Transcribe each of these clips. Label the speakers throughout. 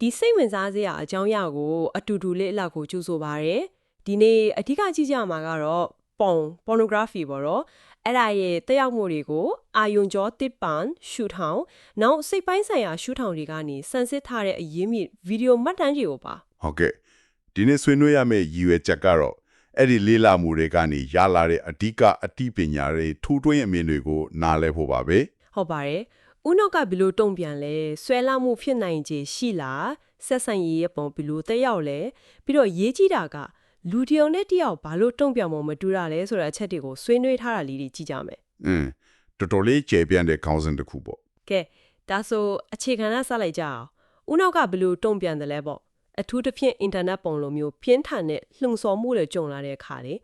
Speaker 1: ဒီစိတ်ဝင်စားစရာအကြောင်းအရာကိုအတူတူလေးအလောက်ကိုကြိုးဆိုပါရယ်ဒီနေ့အဓိကကြည့်ကြမှာကတော့ပုံ pornography ပေါ့နော်အဲ့ဒါရဲ့တက်ရောက်မှုတွေကိုအာယုံကြောတစ်ပန်ရှူထောင်နောက်စိတ်ပိုင်းဆိုင်ရာရှူထောင်တွေကနေစမ်းစစ်ထားတဲ့အရေးမြစ်ဗီဒီယိုမှတ်တမ်းတွေကိုပါ
Speaker 2: ဟုတ်ကဲ့ဒီနေ့ဆွေးနွေးရမယ့်ရည်ရွယ်ချက်ကတော့အဲ့ဒီလေးလာမှုတွေကနေရလာတဲ့အဓိကအသိပညာတွေထူးထွင်းအမြင်တွေကိုနားလည်ဖို့ပါပဲ
Speaker 1: ဟုတ်ပါတယ် ဥနောက်ကဘယ်လိုတုံ့ပြန်လဲဆွဲလာမှုဖြစ်နိုင်ခြေရှိလားဆက်ဆံရေးရဲ့ပုံဘယ်လိုတက်ရောက်လဲပြီးတော့ရေးကြည့်တာကလူတစ်ယောက်နဲ့တစ်ယောက်ဘာလို့တုံ့ပြန်မှုမတူတာလဲဆိုတဲ့အချက်တွေကိုဆွေးနွေးထားတာလေးတွေကြည့်ကြမယ်
Speaker 2: อืมတော်တော်လေးကျေပြန့်တဲ့ခေါင်းစဉ်တစ်ခုပေါ့
Speaker 1: ကဲဒါဆိုအခြေခံကစလိုက်ကြအောင်ဥနောက်ကဘယ်လိုတုံ့ပြန်တယ်လဲပေါ့အထူးသဖြင့်အင်တာနက်ပုံလိုမျိုးပြင်းထန်တဲ့လှုံ့ဆော်မှုတွေကြုံလာတဲ့အခါလေ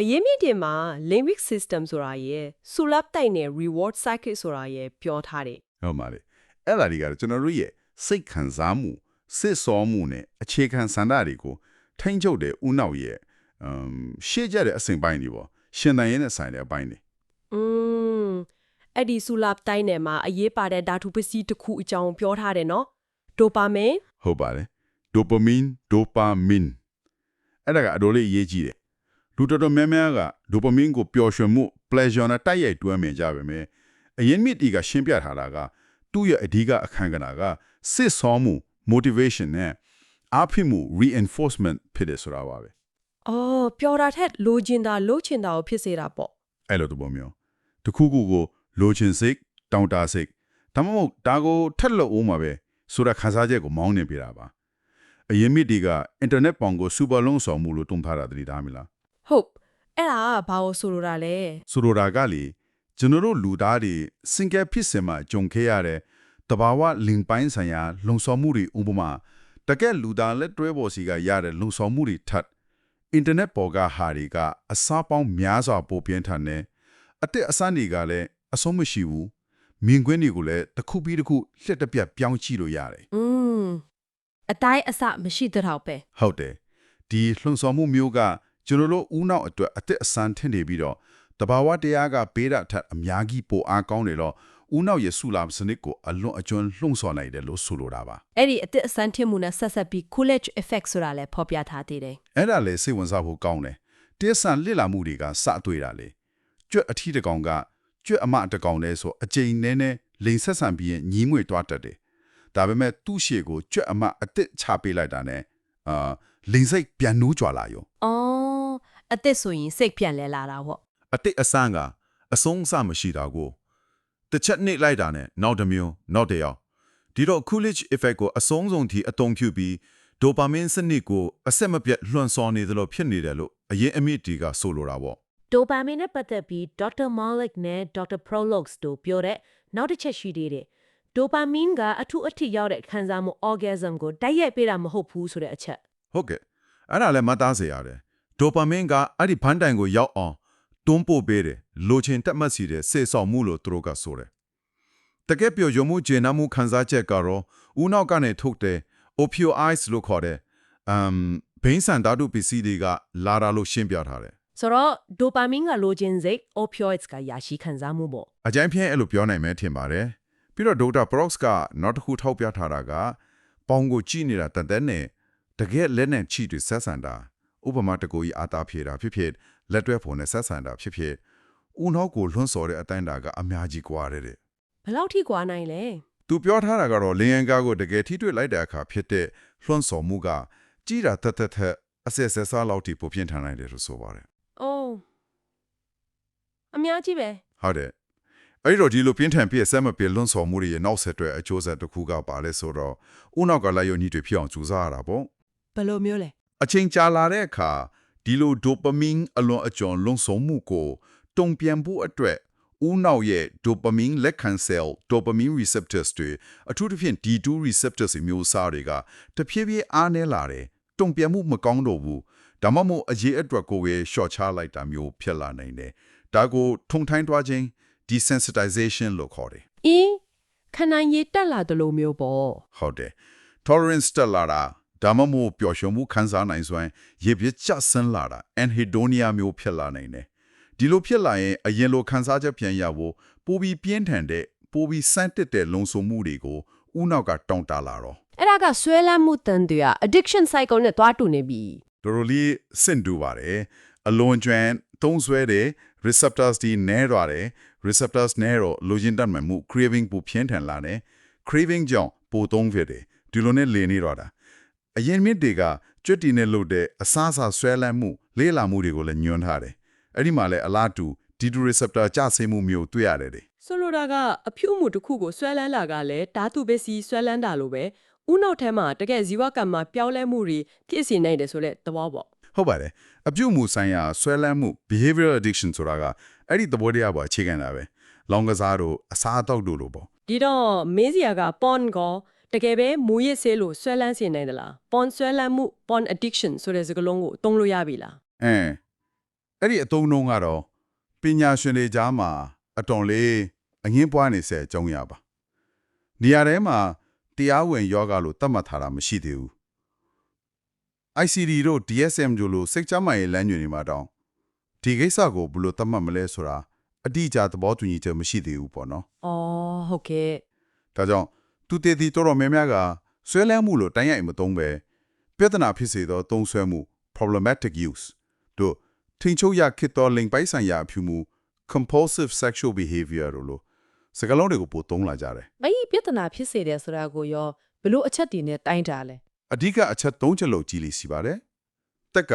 Speaker 1: အရင်မြင့်တင်မှာ limbic system ဆိုတာရယ်ဆူလပ်တိုက်နဲ့ reward cycle ဆိုတာရယ်ပြောထားတယ်
Speaker 2: ဟုတ်ပါလေအဲ့ဒါတွေကတော့ကျွန်တော်တို့ရဲ့စိတ်ခံစားမှုစစ်စောမှုနဲ့အခြေခံစန္ဒတွေကိုထိန်းချုပ်တဲ့ဥနောက်ရဲ့အမ်ရှေ့ကျတဲ့အစဉ်ပိုင်းတွေပေါ့ရှင်တန်ရဲနဲ့ဆိုင်တဲ့အပိုင်းတွေ
Speaker 1: อืมအဲ့ဒီဆူလပ်တိုက်နဲ့မှာအရေးပါတဲ့ဓာတုပစ္စည်းတစ်ခုအကြောင်းပြောထားတယ်နော်ဒိုပါမင်
Speaker 2: ဟုတ်ပါတယ်ဒိုပါမင်ဒိုပါမင်အဲ့ဒါကအတော်လေးအရေးကြီးတယ် လူတော်တော်များများကဒိုပါမင်ကိုပျော်ရွှင်မှု pleasure နဲ့တိုက်ရိုက်တွဲမြင်ကြပါမယ်အရင်မြစ်တီကရှင်းပြထားတာကသူ့ရဲ့အဓိကအခန်းကဏ္ဍကစစ်ဆောမှု motivation နဲ့အားဖြစ်မှု reinforcement ဖြစ်တယ်ဆိုတာပါပဲ
Speaker 1: အော်ပျော်တာထက်လိုချင်တာလိုချင်တာကိုဖြစ်စေတာပေါ့
Speaker 2: အဲ့လိုသဘောမျိုးတခုခုကိုလိုချင်စိတ်တောင်းတစိတ်ဒါမှမဟုတ်ဒါကိုထက်လို့ဦးမှာပဲဆိုတဲ့ခန်းစားချက်ကိုမောင်းနေပြတာပါအရင်မြစ်တီကအင်တာနက်ပေါင်ကိုစူပါလုံးဆောင်မှုလို့တုံထားတာတတိထားမိလား
Speaker 1: ဟုတ်အဲ့ဒါကဘာကိုဆိုလိုတာလဲ
Speaker 2: ဆိုလိုတာကလေကျွန်တော်တို့လူသားတွေစင်ကယ်ဖြစ်စင်မှာကြုံခဲ့ရတဲ့တဘာဝလင်ပိုင်းဆိုင်ရာလုံဆောင်မှုတွေဥပမာတကယ်လူသားလက်တွဲပေါ်စီကရတဲ့လုံဆောင်မှုတွေထပ်အင်တာနက်ပေါ်ကဟာတွေကအစားပေါင်းများစွာပိုပြင်းထန်တယ်အတက်အဆန်းတွေကလည်းအဆုံးမရှိဘူးမြင်ကွင်းတွေကိုလည်းတစ်ခုပြီးတစ်ခုလှက်တစ်ပြက်ပြောင်းကြည့်လို့ရတယ်
Speaker 1: อืมအတိုင်းအစမရှိတဲ့တော့ပဲ
Speaker 2: ဟုတ်တယ်ဒီလှုံ့ဆော်မှုမျိုးက ကျွန်တော်တို့ဦးနောက်အတွက်အသက်အဆန်းထင်နေပြီးတော့တဘာဝတရားကပေးတာထက်အများကြီးပိုအားကောင်းနေတော့ဦးနောက်ရဲ့ဆူလာစနစ်ကိုအလွန်အကျွမ်းလှုံ့ဆော်နိုင်တယ်လို့ဆိုလိုတာပါ
Speaker 1: အဲ့ဒီအစ်အစမ်းထင်မှုနဲ့ဆက်ဆက်ပြီး Coolidge effect ဆိုတာလည်းဖော်ပြထားသေးတယ်
Speaker 2: အဲ့ဒါလည်းစိတ်ဝင်စားဖို့ကောင်းတယ်တင်းဆန်လစ်လာမှုတွေကစအတွေ့တာလေကြွက်အထီးတစ်ကောင်ကကြွက်အမတစ်ကောင်လဲဆိုအကြိမ်နဲနဲလိန်ဆက်ဆန်ပြီးရင်ညီးငွေတွားတတ်တယ်ဒါပေမဲ့သူ့ရှေ့ကိုကြွက်အမအစ်စ်ချပေးလိုက်တာနဲ့အာ လိန်စိတ်ပြန်နိုးကြွလာရော။
Speaker 1: အော်အစ်စ်ဆိုရင်စိတ်ပြန်လဲလာတာပေါ့
Speaker 2: အတိတ်အဆန်းကအဆုံးအစမရှိတာကိုတစ်ချက်နှိပ်လိုက်တာနဲ့နောက်တစ်မျိုးနောက်တစ်ယောက်ဒီတော့ Coolidge effect ကိုအဆုံးစုံထိအသုံးပြုပြီးဒိုပါမင်းစနစ်ကိုအဆက်မပြတ်လွှမ်းဆော်နေသလိုဖြစ်နေတယ်လို့အရင်အမြင့်တီကဆိုလိုတာပေါ့။
Speaker 1: ဒိုပါမင်နဲ့ပတ်သက်ပြီး Dr. Malik နဲ့ Dr. Prologues တို့ပြောတဲ့နောက်တစ်ချက်ရှိသေးတယ်။ဒိုပါမင်ကအထူးအထစ်ရောက်တဲ့ခံစားမှု orgasm ကိုတိုက်ရိုက်ပေးတာမဟုတ်ဘူးဆိုတဲ့အချက်
Speaker 2: ဟုတ်ကဲ့အဲ့ဒါလည်းမသားစေရတယ်ဒိုပါမင်းကအဲ့ဒီဖန်တိုင်ကိုရောက်အောင်တွန်းပို့ပေးတယ်လိုချင်တက်မှတ်စီတဲ့စေဆောင်မှုလို့သူတို့ကဆိုတယ်တကယ်ပြောရုံမှုကျေနပ်မှုခံစားချက်ကတော့ဦးနောက်ကနေထုတ်တဲ့ opioids လို့ခေါ်တဲ့ um ဘိန်းဆန်ဓာတုပစ္စည်းတွေကလာတာလို့ရှင်းပြထားတယ်။
Speaker 1: ဆိုတော့ဒိုပါမင်ကလိုချင်စိတ် opioids ကရရှိခံစားမှုပေါ့
Speaker 2: အကြိုင်ဖြင့်အဲ့လိုပြောနိုင်မယ်ထင်ပါတယ်ပြီးတော့ဒေါက်တာပရော့စ်ကနောက်တစ်ခုထောက်ပြထားတာကပေါင်ကိုကြည့်နေတာတန်တဲ့နဲ့ တကယ်လက်နဲ့ချီတွေဆက်ဆံတာဥပမာတကူကြီးအာတာဖြေတာဖြစ်ဖြစ်လက်တွဲဖို့နဲ့ဆက်ဆံတာဖြစ်ဖြစ်ဦးနောက်ကိုလွှန်းစော်တဲ့အတိုင်းတာကအများကြီးကွာတဲ့တဲ့။
Speaker 1: ဘယ်လောက်ထိကွာနိုင်လဲ
Speaker 2: သူပြောထားတာကတော့လင်ယန်ကာကိုတကယ်ထိတွေ့လိုက်တဲ့အခါဖြစ်တဲ့လွှန်းစော်မှုကကြီးတာတက်တက်တက်အဆက်ဆက်စားလောက်ထိပိုပြင်းထန်နိုင်တယ်လို့ဆိုပါတယ်။
Speaker 1: အိုးအများကြီးပဲ
Speaker 2: ဟုတ်တယ်အဲ့တော့ဒီလိုပြင်းထန်ပြည့်ဆက်မပြည့်လွန်ဆော်မှုတွေရဲ့နောက်ဆက်တွဲအကျိုးဆက်တစ်ခုကပါလဲဆိုတော့ဦးနောက်ကလည်းယုံကြည်တွေဖြစ်အောင်ကြိုးစားရတာပေါ့။
Speaker 1: ဘယ်လိုမျိုးလဲ
Speaker 2: အချိန်ကြာလာတဲ့အခါဒီလိုဒိုပါမင်အလွန်အကျွံလွန်ဆော်မှုကိုတုံ့ပြန်ဖို့အတွက်ဦးနောက်ရဲ့ဒိုပါမင်လက်ခံဆဲလ်ဒိုပါမင် receptors တွေအထူးသဖြင့် D2 receptors မျိုးစားတွေကတဖြည်းဖြည်းအားနည်းလာတယ်တုံ့ပြန်မှုမကောင်းတော့ဘူးဒါမှမဟုတ်အရေးအတွက်ကိုပဲရှော့ချလိုက်တာမျိုးဖြစ်လာနိုင်တယ်ဒါကိုထုံထိုင်းသွားခြင်း desensitization လို့ခေါ်တယ်။
Speaker 1: အင်းခဏရည်တက်လာတယ်လို့မျိုးပေါ့
Speaker 2: ဟုတ်တယ် tolerance တက်လာတာ ဒါမှမဟုတ်ပျော်ရွှင်မှုခံစားနိုင်စွမ်းရေပြည့်ကျဆင်းလာတာ anhedonia မျိုးဖြစ်လာနိုင်တယ်ဒီလိုဖြစ်လာရင်အရင်လိုခံစားချက်ပြန်ရဖို့ပိုပြီးပြင်းထန်တဲ့ပိုပြီးစမ်းတစ်တဲ့လုံဆုံမှုတွေကိုဦးနောက်ကတောင့်တလာတော့
Speaker 1: အဲ့ဒါကဆွဲလန်းမှုတန်တွေက addiction cycle နဲ့တွားတူနေပြီ
Speaker 2: တော်တော်လေးစင့်တူပါတယ်အလွန်ကျွမ်းသုံးဆွဲတဲ့ receptors ဒီနဲတော့တယ် receptors နဲတော့လိုချင်တတ်မှန်မှု craving ပူပြင်းထန်လာတယ် craving ကြောင့်ပိုသုံးဖြစ်တယ်ဒီလိုနဲ့လည်နေတော့တာ အရင်မြစ်တွေကကျွတ်တီနဲ့လို့တဲ့အစားအစာဆွဲလန်းမှုလေးလာမှုတွေကိုလည်းညွှန်းထားတယ်အဲ့ဒီမှာလည်းအလားတူ D2 receptor ကြဆင်းမှုမျိုးတွေ့ရတယ်တဲ့
Speaker 3: ဆိုလိုတာကအဖြူမှုတစ်ခုကိုဆွဲလန်းလာကလည်းဓာတုပစ္စည်းဆွဲလန်းတာလိုပဲဥနောက်ထဲမှာတကယ်ဇီဝကံမှာပြောင်းလဲမှုတွေဖြစ်စေနိုင်တယ်ဆိုတဲ့သဘောပေါ့
Speaker 2: ဟုတ်ပါတယ်အပြုတ်မှုဆိုင်ရာဆွဲလန်းမှု behavioral addiction ဆိုတာကအဲ့ဒီသဘောတရားပေါ်အခြေခံတာပဲလောင်ကစားတို့အစားအသောက်တို့လိုပေါ့
Speaker 3: ဒီတော့မေးစရာက porn ကော တကယ်ပဲမူရစ်ဆေးလို့ဆွဲလန်းစေနိုင်သလား porn ဆွဲလန်းမှု porn addiction ဆိုတဲ့စကားလုံးကိုသုံးလို့ရပြီလား
Speaker 2: အဲအဲ့ဒီအတုံးနှုံးကတော့ပညာရှင်တွေကြားမှာအတော်လေးအငင်းပွားနေစေအကြောင်းရပါနေရာထဲမှာတရားဝင်ယောဂလို့သတ်မှတ်ထားတာမရှိသေးဘူး ICD တို့ DSM တို့လိုစိတ်ကြမ်းမာရေးလမ်းညွှန်တွေမှာတောင်ဒီကိစ္စကိုဘယ်လိုသတ်မှတ်မလဲဆိုတာအတိအကျသဘောတူညီချက်မရှိသေးဘူးပေါ့နော်။
Speaker 3: အော်ဟုတ်ကဲ့
Speaker 2: ဒါကြောင့် သူတည်တည်တော်တော်များများကဆွဲလန်းမှုလို့တိုင်းရိုက်မသုံးပဲပြဿနာဖြစ်စေသောသုံးဆွဲမှု problematic use တို့ထိန်ချုပ်ရခစ်တော်လိမ်ပိုက်ဆိုင်ရာအဖြူမှု compulsive sexual behavior တို့လို့စကားလုံးတွေကိုပိုသုံးလာကြတယ်
Speaker 4: မကြီးပြဿနာဖြစ်စေတယ်ဆိုတာကိုရောဘလို့အချက်တည်နဲ့တိုင်းတာလဲ
Speaker 2: အဓိကအချက်၃ချက်လို့ကြည်လိစီပါတယ်တက်က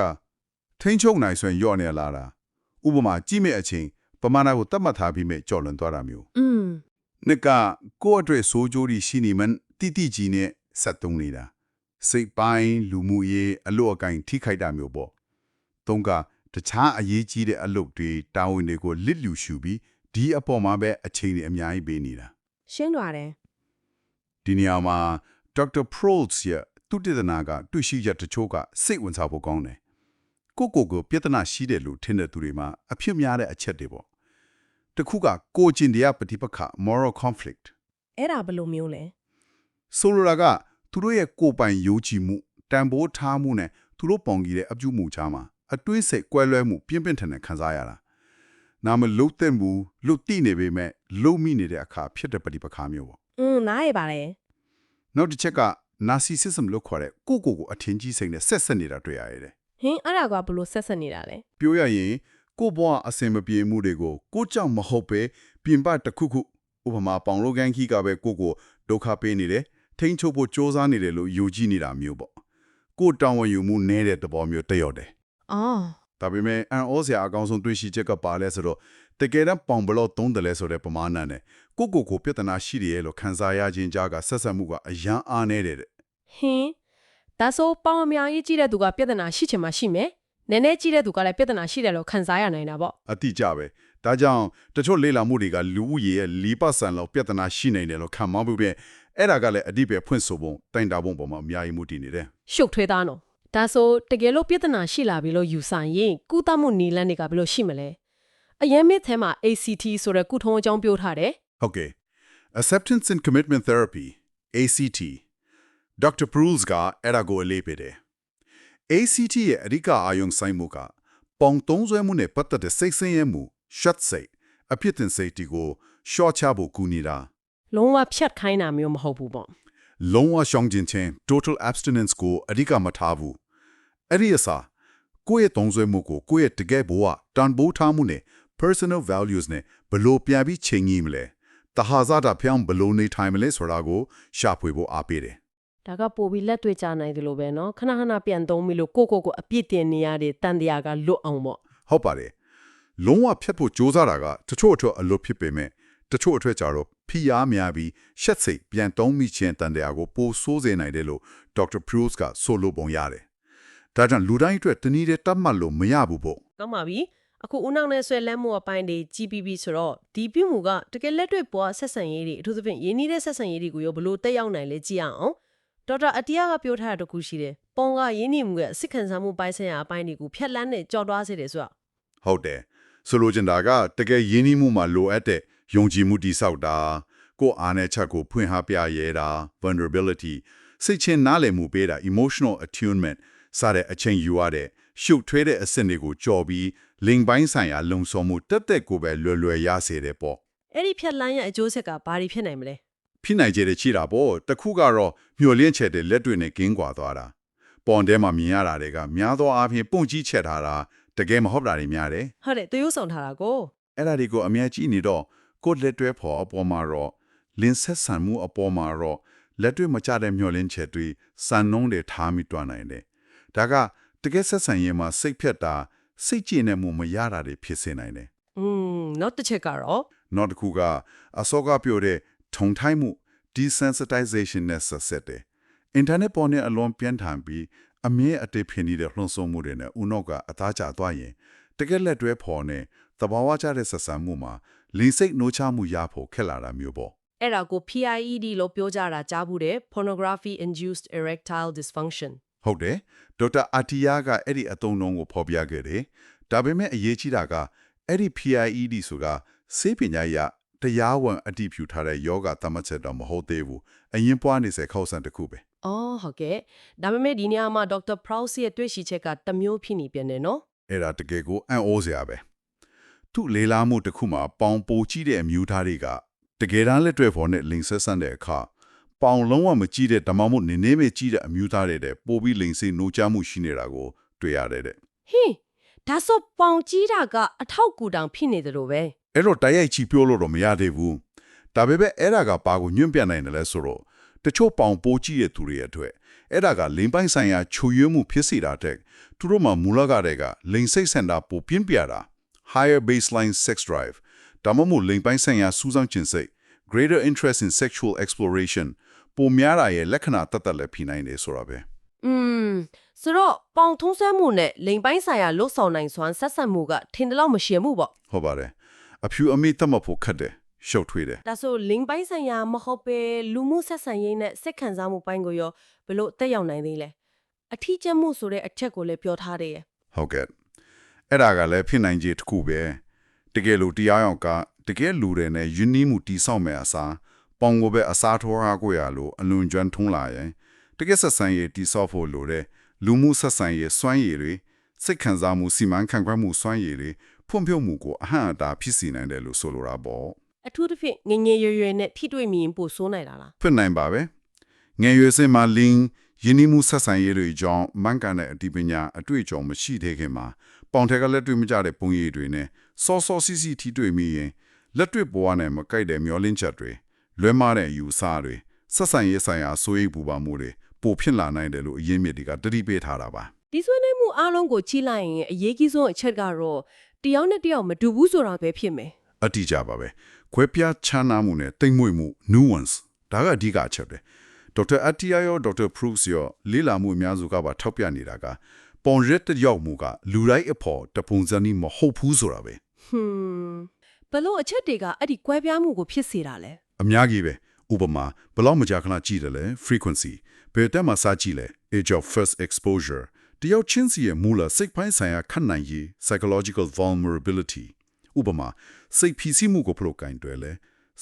Speaker 2: ထိန်ချုပ်နိုင်ဆိုရင်ယော့နေလာတာဥပမာကြည့်မဲ့အချိန်ပမာဏကိုတတ်မှတ်ထားပြီးမဲ့ကြော်လွန်သွားတာမျိုး
Speaker 4: อืม
Speaker 2: နှစ်ကကိုယ့်အတွက်စိုးကြိုးဒီရှိနေမှန်းတိတိကြီးနဲ့ဆက်သုံးနေတာစိတ်ပိုင်းလူမှုရေးအလို့အကင်ထိခိုက်တာမျိုးပေါ့သုံးကတခြားအရေးကြီးတဲ့အလုပ်တွေတာဝန်တွေကိုလစ်လျူရှုပြီးဒီအပေါ်မှာပဲအချိန်တွေအများကြီးပေးနေတာ
Speaker 4: ရှင်းသွားတယ်
Speaker 2: ဒီနေရာမှာဒေါက်တာပရိုလ်စ်ရဲ့သူတည်တနာကတွေ့ရှိချက်တချို့ကစိတ်ဝင်စားဖို့ကောင်းတယ်ကိုကိုကိုပြဿနာရှိတယ်လို့ထင်တဲ့သူတွေမှာအဖြစ်များတဲ့အချက်တွေပေါ့ တစ်ခုကကိုကျင်တရားပဋိပက္ခ moral conflict
Speaker 4: အဲ့ဒါဘယ်လိုမျိုးလဲ
Speaker 2: ဆိုလိုတာကသူတို့ရဲ့ကိုယ်ပိုင်ယုံကြည်မှုတန်ဖိုးထားမှုနဲ့သူတို့ပုံကြီးတဲ့အပြုမှုချာမှာအတွေးစိတ်ကွဲလွဲမှုပြင်းပြင်းထန်ထန်ခံစားရတာနာမလုတ်တဲ့မှုလုတ်တိနေပေမဲ့လုတ်မိနေတဲ့အခါဖြစ်တဲ့ပဋိပက္ခမျိုးပေါ့
Speaker 4: อืมနားရပါတယ်
Speaker 2: နောက်တစ်ချက်က narcissism လို့ခေါ်တဲ့ကိုကိုကိုအထင်ကြီးစိတ်နဲ့ဆက်ဆက်နေတာတွေ့ရရတယ်
Speaker 4: ဟင်းအဲ့ဒါကဘယ်လိုဆက်ဆက်နေတာလဲ
Speaker 2: ပြောရရင် ကိုယ့်ဘဝအစင်မပြေမှုတွေကိုကိုယ့်ကြောင့်မဟုတ်ပဲပြင်ပတစ်ခုခုဥပမာပေါင်လိုကန်ခီကပဲကိုယ့်ကိုဒုက္ခပေးနေတယ်ထိန်းချုပ်ဖို့စ조사နေတယ်လို့ယူကြည့်နေတာမျိုးပေါ့ကိုယ်တောင်းဝန်ယူမှုနည်းတဲ့သဘောမျိုးတက်ရောက်တယ်
Speaker 4: အော်
Speaker 2: ဒါပေမဲ့အန်အောစရာအကောင်းဆုံးတွေ့ရှိချက်ကပါလဲဆိုတော့တကယ်တော့ပေါင်ဘလို့သုံးတယ်လဲဆိုတဲ့ပမာဏနဲ့ကိုယ့်ကိုယ်ကိုပြဿနာရှိတယ်လို့ခံစားရခြင်းကြားကဆက်ဆက်မှုကအယံအားနေတယ်တဲ့
Speaker 4: ဟင်းဒါဆိုပေါင်အများကြီးကြည့်တဲ့သူကပြဿနာရှိချင်မှရှိမယ် နည်းနည်းကြည့်တဲ့သူကလည်းပြဿနာရှိတယ်လို့ခံစားရနိုင်တာပေါ့
Speaker 2: အတိအကျပဲဒါကြောင့်တချို့လေ့လာမှုတွေကလူဦးရေရဲ့4%လောက်ပြဿနာရှိနိုင်တယ်လို့ခံမှန်းပြီးအဲ့ဒါကလည်းအတိပဲဖွင့်ဆိုပုံတိုင်တာပုံပေါ်မှာအများကြီးမှုတည်နေတယ်
Speaker 4: ရှုပ်ထွေးသားနော်ဒါဆိုတကယ်လို့ပြဿနာရှိလာပြီလို့ယူဆရင်ကုသမှုနီလန်းတွေကဘယ်လိုရှိမလဲအရင်မြစ်ထဲမှာ ACT ဆိုတဲ့ကုထုံးအကြောင်းပြောထားတယ်
Speaker 2: ဟုတ်ကဲ့ acceptance and commitment therapy ACT Dr. Prules ကအဲ့ဒါကိုအလေးပေးတယ် ACT ရဲ့အဓိကအာယုံဆိုင်မှုကပေါင်သုံးဆွဲမှုနဲ့ပတ်သက်တဲ့စိတ်ဆင်းရဲမှု shut စိတ်အဖြစ်တင်စိတ်တီကို short ချဖို့ကူညီတာ
Speaker 4: လုံးဝဖြတ်ခိုင်းတာမျိုးမဟုတ်ဘူးပေါ့
Speaker 2: လုံးဝရှောင်ကျင်ခြင်း total abstinence ကိုအဓိကမထားဘူးအဲ့ဒီအစားကိုယ့်ရဲ့သုံးဆွဲမှုကိုကိုယ့်ရဲ့တကယ်ဘဝတန်ဖိုးထားမှုနဲ့ personal values နဲ့ဘယ်လို့ပြန်ပြီးချိန်ကြီးမလဲတဟာဇာတာဖျောင်းဘယ်လို့နေထိုင်မလဲဆိုတာကိုရှာဖွေဖို့အားပေးတယ်
Speaker 4: ဒါကပိုပြီးလက်တွေ့ကြနိုင်တယ်လို့ပဲเนาะခဏခဏပြန်သုံးပြီးလို့ကိုကိုကိုအပြစ်တင်နေရတဲ့တန်တရားကလွတ်အောင်ပေါ့
Speaker 2: ဟုတ်ပါတယ်လုံးဝဖြတ်ဖို့စ조사တာကတချို့အထွတ်အလွတ်ဖြစ်ပေမဲ့တချို့အထွတ်ကြတော့ဖိအားများပြီးရှက်စိတ်ပြန်သုံးမိခြင်းတန်တရားကိုပိုဆိုးစေနိုင်တယ်လို့ဒေါက်တာပရူးစ်ကဆိုလိုပုံရတယ်ဒါကြောင့်လူတိုင်းအတွက်တနည်းတည်းတတ်မှတ်လို့မရဘူးပေါ့
Speaker 1: ကောင်းပါပြီအခုဦးနောက်နဲ့ဆွဲလန်းမှုအပိုင်းတွေ GPP ဆိုတော့ဒီပြုမှုကတကယ်လက်တွေ့ပေါ်ဆက်ဆံရေးတွေအထူးသဖြင့်ရင်းနှီးတဲ့ဆက်ဆံရေးတွေကိုရောဘလို့တက်ရောက်နိုင်လဲကြည့်ရအောင် ဒေါက်တာအတီးယားကပြောထားတာတစ်ခုရှိတယ်ပုံကရင်းနှီးမှုရဲ့အစစ်ခံစားမှုပိုင်းဆိုင်ရာအပိုင်းတွေကိုဖျက်လန်းနဲ့ကြော်တွားစေတယ်ဆိုတော့
Speaker 2: ဟုတ်တယ်ဆိုလိုချင်တာကတကယ်ရင်းနှီးမှုမှာလိုအပ်တဲ့ယုံကြည်မှုတိဆောက်တာကိုယ်အားနဲ့ချက်ကိုဖွင့်ဟပြရဲတာ vulnerability စိတ်ချင်းနားလည်မှုပေးတာ emotional attunement စတဲ့အချိန်ယူရတဲ့ရှုပ်ထွေးတဲ့အဆင့်တွေကိုကြော်ပြီးလိန်ပိုင်းဆိုင်ရာလုံဆော်မှုတက်တက်ကိုပဲလွယ်လွယ်ရစေတယ်ပေါ့
Speaker 1: အဲ့ဒီဖျက်လန်းရဲ့အကျိုးဆက်ကဘာတွေဖြစ်နိုင်မလဲ
Speaker 2: ဖြစ်နိုင်ကြတဲ့ချိတာပေါ့တစ်ခုကတော့မျောလင့်ချက်တဲ့လက်တွေနဲ့ကင်းကွာသွားတာပေါ်ထဲမှာမြင်ရတာတွေကများသောအားဖြင့်ပုံကြီးချက်ထားတာတကယ်မဟုတ်တာတွေများတယ်
Speaker 1: ဟုတ်တယ်သူရုပ်ဆောင်ထားတာကို
Speaker 2: အဲ့ဒါတွေကိုအများကြီးနေတော့ကိုယ်လက်တွဲဖော်အပေါ်မှာတော့လင်းဆက်ဆန်မှုအပေါ်မှာတော့လက်တွဲမချတဲ့မျောလင့်ချက်တွေစံနှုန်းတွေထားမိတွားနိုင်တယ်ဒါကတကယ်ဆက်ဆံရေးမှာစိတ်ဖြတ်တာစိတ်ကြည်နေမှုမရတာတွေဖြစ်စေနိုင်တယ်
Speaker 1: อืมနောက်တစ်ချက်ကတော့
Speaker 2: နောက်တစ်ခုကအစောကပြောတဲ့ ထုံထိုင်းမှု desensitization နဲ့ဆက်ဆက်တယ်။ internet ပေါ်နဲ့အလွန်ပြန့်ထန်ပြီးအမြဲအတိတ်ဖြစ်နေတဲ့လှုံ့ဆော်မှုတွေနဲ့ဥနောက်ကအသားကျသွားရင်တကယ်လက်တွဲဖော်နဲ့သဘာဝကျတဲ့ဆက်ဆံမှုမှာလင်းစိတ်နှိုးချမှုရဖို့ခက်လာတာမျိုးပေါ့
Speaker 1: အဲ့ဒါကို PIED လို့ပြောကြတာကြားဘူးတယ် pornography induced erectile dysfunction
Speaker 2: ဟုတ်တယ်ဒေါက်တာအာတီယာကအဲ့ဒီအသုံးအနှုန်းကိုဖော်ပြခဲ့တယ်ဒါပေမဲ့အရေးကြီးတာကအဲ့ဒီ PIED ဆိုတာစေပညာရ တရားဝင်အတည်ပြုထားတဲ့ယောဂသမတ်ချက်တော့မဟုတ်သေးဘူးအရင်ပွားနေစေခောက်ဆန်တစ်ခုပဲ
Speaker 1: အော်ဟုတ်ကဲ့ဒါပေမဲ့ဒီနေရာမှာ Dr. Prouse ရဲ့တွေ့ရှိချက်ကတစ်မျိုးဖြစ်နေပြန်တယ်နော်
Speaker 2: အဲ့ဒါတကယ်ကိုအံ့ဩစရာပဲသူ့လေးလားမှုတစ်ခုမှာပေါင်ပိုကြီးတဲ့အမျိုးသားတွေကတကယ်တမ်းလက်တွေ့ဖို့နဲ့လိန်ဆက်ဆန်းတဲ့အခါပေါင်လုံးဝမကြီးတဲ့ဓမ္မမို့နည်းနည်းပဲကြီးတဲ့အမျိုးသားတွေတဲ့ပိုပြီးလိန်စိနိုးချမှုရှိနေတာကိုတွေ့ရတယ်တဲ့
Speaker 1: ဟင်းဒါဆိုပေါင်ကြီးတာကအထောက်ကူတောင်ဖြစ်နေတယ်လို့ပဲ
Speaker 2: အဲ့တော့တိုက်ရိုက်ချီပြောလို့တော့မရသေးဘူးဒါပေမဲ့အဲ့ဒါကပါကိုညွန့်ပြနိုင်တယ်လဲဆိုတော့တချို့ပေါင်ပိုကြီးတဲ့သူတွေရဲ့အတွက်အဲ့ဒါကလိန်ပိုင်းဆိုင်ရာချူရွေးမှုဖြစ်စေတာတဲ့သူတို့မှာမူလကတည်းကလိန်စိတ်စင်တာပိုပြင်းပြတာ higher baseline sex drive ဒါမှမဟုတ်လိန်ပိုင်းဆိုင်ရာစူးစမ်းခြင်းစိတ် greater interest in sexual exploration ပိုများတာရဲ့လက္ခဏာတတ်တတ်လည်းဖြစ်နိုင်တယ်ဆိုတာပဲ
Speaker 1: อืมဆိုတော့ပေါင်ထုံးဆွဲမှုနဲ့လိန်ပိုင်းဆိုင်ရာလွတ်ဆောင်နိုင်စွမ်းဆက်ဆက်မှုကထင်တယ်လို့မရှင်းဘူးပေါ့
Speaker 2: ဟုတ်ပါတယ် အဖြူအမိတတ်မှတ်ဖို့ခက်တယ်ရှုပ်ထွေးတယ်
Speaker 1: ဒါဆိုလိန်ပိုင်းဆိုင်ရာမဟုတ်ပဲလူမှုဆက်ဆံရေးနဲ့စိတ်ခံစားမှုပိုင်းကိုရောဘလို့တက်ရောက်နိုင်သေးလဲအထီးကျမှုဆိုတဲ့အချက်ကိုလည်းပြောထားတယ်ရယ်
Speaker 2: ဟုတ်ကဲ့အဲ့ဒါကလည်းဖြစ်နိုင်ခြေတစ်ခုပဲတကယ်လို့တရားရောက်ကတကယ်လူတွေနဲ့ယဉ်နီးမှုတိဆောက်မယ်အစားပေါင်ကိုပဲအစားထိုးထားကိုရလို့အလွန်ကျွမ်းထုံးလာရင်တကယ်ဆက်ဆံရေးတိဆောက်ဖို့လိုတဲ့လူမှုဆက်ဆံရေးစွမ်းရည်တွေစိတ်ခံစားမှုစီမံခန့်ခွဲမှုစွမ်းရည်တွေ ဖွံ့ဖြိုးမှုကိုအဟန့်အတားဖြစ်စေနိုင်တယ်လို့ဆိုလိုတာပေါ့
Speaker 1: အထူးသဖြင့်ငငယ်ရွယ်ရွယ်နဲ့ထိတွေ့မိရင်ပိုဆိုးနိုင်တာလား
Speaker 2: ဖြစ်နိုင်ပါပဲငယ်ရွယ်စဉ်မှာလင်းယဉ်နီးမှုဆက်ဆံရေးတွေကြောင့်မန်ကန်တဲ့အတိပညာအတွေ့အကြုံမရှိသေးခင်မှာပေါင်ထက်ကလက်တွေ့မကြတဲ့ပုံရိပ်တွေနဲ့စောစောစီးစီးထိတွေ့မိရင်လက်တွေ့ဘဝနဲ့မကိုက်တဲ့မျောလင့်ချက်တွေလွဲမားတဲ့ယူဆတွေဆက်ဆံရေးဆိုင်ရာစိုးရိမ်ပူပန်မှုတွေပိုဖြစ်လာနိုင်တယ်လို့အရင်းမြစ်တွေကတတိပေးထားတာပါ
Speaker 1: ဒီဆွေးနွေးမှုအားလုံးကိုချိလိုက်ရင်အရေးကြီးဆုံးအချက်ကတော့ တယောက်နဲ့တယောက်မတူဘူးဆိုတာပဲဖြစ်မယ်
Speaker 2: အတိအကျပါပဲခွဲပြားခြားနားမှုနဲ့တိမ်မွေ့မှု nuance ဒါကအဓိကအချက်ပဲဒေါက်တာအတီယာရောဒေါက်တာဖရုစ်ရောလေးလာမှုအများစုကပါထောက်ပြနေတာကပုံရက်တစ်ယောက်မှုကလူတိုင်းအဖို့တပုံစံနီးမဟုတ်ဘူးဆိုတာပဲ
Speaker 1: ဟွန်းဘလို့အချက်တွေကအဲ့ဒီကွဲပြားမှုကိုဖြစ်စေတာလဲ
Speaker 2: အများကြီးပဲဥပမာဘယ်လောက်မကြာခဏကြည့်တယ်လဲ frequency ဘယ်တက်မှာစကြည့်လဲ age of first exposure တယောက်ချင်းစီရဲ့မူလစိတ်ပိုင်းဆိုင်ရာခန့်နိုင်ရေး psychological vulnerability ဥပမာစိတ်ဖိစီးမှုကိုဘယ်လိုကင်တွယ်လဲ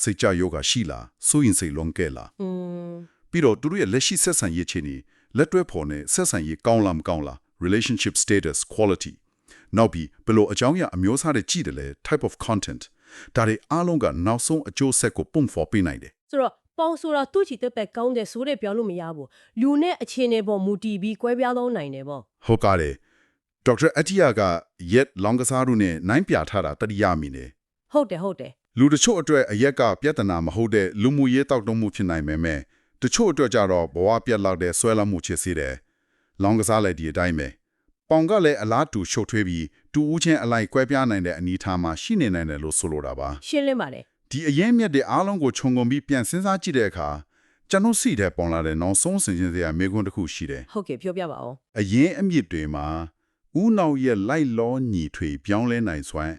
Speaker 2: စိတ်ကြယောဂရှိလားစိုးရင်စိတ်လွန်ကဲလား
Speaker 1: อืม
Speaker 2: ပြီးတော့သူတို့ရဲ့လက်ရှိဆက်ဆံရေးချင်းနေလက်တွဲဖော်နဲ့ဆက်ဆံရေးကောင်းလားမကောင်းလား relationship status quality နောက်ပြီးဘယ်လိုအကြောင်းအရာအမျိုးအစားတွေကြည့်တယ်လဲ type of content ဒါတွေအားလုံးကနောက်ဆုံးအကျိုးဆက်ကိုပုံဖော်ပေးနိုင်တယ်
Speaker 1: ဆိုတော့ ပေါင်ဆိုတာသူ့ချီတက်ပက်ကောင်းတယ်ဆိုတဲ့ပြောလို့မရဘူးလူနဲ့အခြေအနေပေါ်မူတည်ပြီးကွဲပြားသောနိုင်တယ်ပေါ့
Speaker 2: ဟုတ်ကဲ့ဒေါက်တာအတီယာက yet လောင်ကစားတို့နဲ့နိုင်ပြထားတာတတိယမိနေ
Speaker 1: ဟုတ်တယ်ဟုတ်တယ်
Speaker 2: လူတချို့အတွက်အရက်ကပြဿနာမဟုတ်တဲ့လူမှုရေးတောက်တုံးမှုဖြစ်နိုင်မယ်မဲ့တချို့အတွက်ကြတော့ဘဝပြတ်လောက်တဲ့ဆွဲလမ်းမှုဖြစ်စေတယ်လောင်ကစားလည်းဒီအတိုင်းပဲပေါင်ကလည်းအလားတူရှုပ်ထွေးပြီးတူဦးချင်းအလိုက်ကွဲပြားနိုင်တဲ့အနေအထားမှာရှိနေနိုင်တယ်လို့ဆိုလိုတာပါ
Speaker 1: ရှင်းလင်းပါတယ်
Speaker 2: ဒီအရင်မြတ်တဲ့အားလုံးကိုခြုံငုံပြီးပြန်စဉ်းစားကြည့်တဲ့အခါကျွန်တော်စီတဲ့ပုံလာတဲ့နောက်ဆုံးဆင်ခြင်စရာမေခွန်းတစ်ခုရှိတယ်
Speaker 1: ဟုတ်ကဲ့ပြောပြပါဦး
Speaker 2: အရင်အမြစ်တွေမှာဦးနောက်ရဲ့လိုက်လောညီထွေပြောင်းလဲနိုင်စွမ်း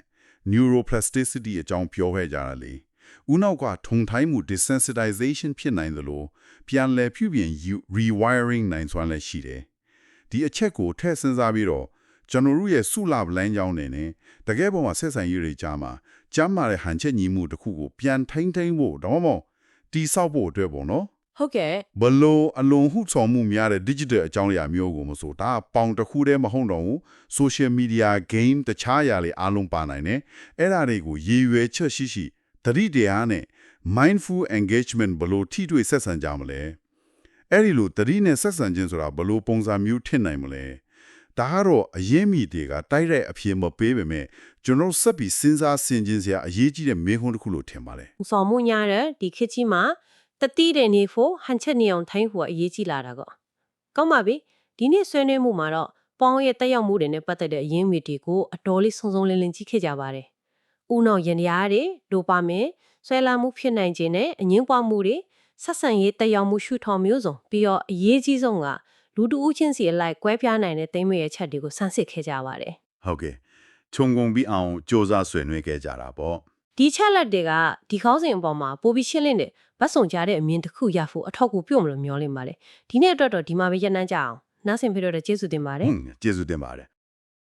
Speaker 2: neuroplasticity အကြောင်းပြောခဲ့ကြတာလေဦးနောက်ကထုံထိုင်းမှု desensitization ဖြစ်နိုင်သလိုပြန်လည်ပြုပြင် rewiring နိုင်စွမ်းလည်းရှိတယ်ဒီအချက်ကိုထည့်စဉ်းစားပြီးတော့ကျွန်တော်တို့ရဲ့စုလပလန်းကြောင်းနေနဲ့တကယ်ပေါ်မှာဆက်ဆံရေးတွေကြားမှာ ကျမ်းမာတဲ့ဟန်ချက်ညီမှုတစ်ခုကိုပြန်ထိမ့်ထိမ့်ဖို့တော့မဟုတ်တိဆောက်ဖို့အတွက်ပေါ့နော်
Speaker 1: ဟုတ်ကဲ့
Speaker 2: ဘလို့အလွန်ဟုဆောင်မှုများတဲ့ digital အကြောင်းအရာမျိုးကိုမဆိုဒါကပေါင်တစ်ခုတည်းမဟုတ်တော့ဘူး social media game တခြားအရာတွေအားလုံးပါနိုင်တယ်အဲ့ဒါတွေကိုရည်ရွယ်ချက်ရှိရှိသတိတရားနဲ့ mindful engagement ဘယ်လို့ထိတွေ့ဆက်ဆံကြမလဲအဲ့ဒီလိုတတိနဲ့ဆက်ဆံခြင်းဆိုတာဘယ်လို့ပုံစံမျိုးထင်နိုင်မလဲ ဒါကတော့အရေးမိတွေကတိုက်ရိုက်အဖြေမပေးပေမဲ့ကျွန်တော်ဆက်ပြီးစဉ်းစားဆင်ခြင်စရာအရေးကြီးတဲ့မေးခွန်းတစ်ခုလို့ထင်ပါတယ်
Speaker 1: ဆောင်မှုညာတဲ့ဒီခေတ်ကြီးမှာတတိတဲ့နေဖို့ဟန်ချက်နေအောင်ထိုင်းဟိုအရေးကြီးလာတာကောကောင်းပါပြီဒီနေ့ဆွေးနွေးမှုမှာတော့ပေါင်းရဲ့တက်ရောက်မှုတွေနဲ့ပတ်သက်တဲ့အရင်းမြစ်တွေကိုအတော်လေးစုံစုံလင်လင်ကြည့်ခဲ့ကြပါတယ်ဥနောက်ရင်ရားတွေဒိုပါမင်ဆွဲလာမှုဖြစ်နိုင်ခြင်းနဲ့အငင်းပွားမှုတွေဆက်ဆံရေးတက်ရောက်မှုရှုထောင်မျိုးစုံပြီးတော့အရေးကြီးဆုံးက လူတူဦးချင်းစီအလိုက်ကွဲပြားနိုင်တဲ့တိမ့်မရဲ့ချက်တွေကိုစမ်းစစ်ခဲ့ကြပါတယ်
Speaker 2: ဟုတ်ကဲ့ခြုံငုံပြီးအောင်စ조사ဆွေးနွေးခဲ့ကြတာပေါ့
Speaker 1: ဒီချက်လက်တွေကဒီခေါင်းစဉ်အပေါ်မှာပိုပြီးရှင်းလင်းတဲ့ဗတ်စုံကြတဲ့အမြင်တစ်ခုရဖို့အထောက်အကူပြုတ်မလို့မျှော်လင့်ပါတယ်ဒီနေ့အတွက်တော့ဒီမှာပဲရပ်နှမ်းကြအောင်နားဆင်ပြတော့တဲ့ကျေးဇူးတင်ပါတယ်
Speaker 2: ဟွန်းကျေးဇူးတင်ပါတယ်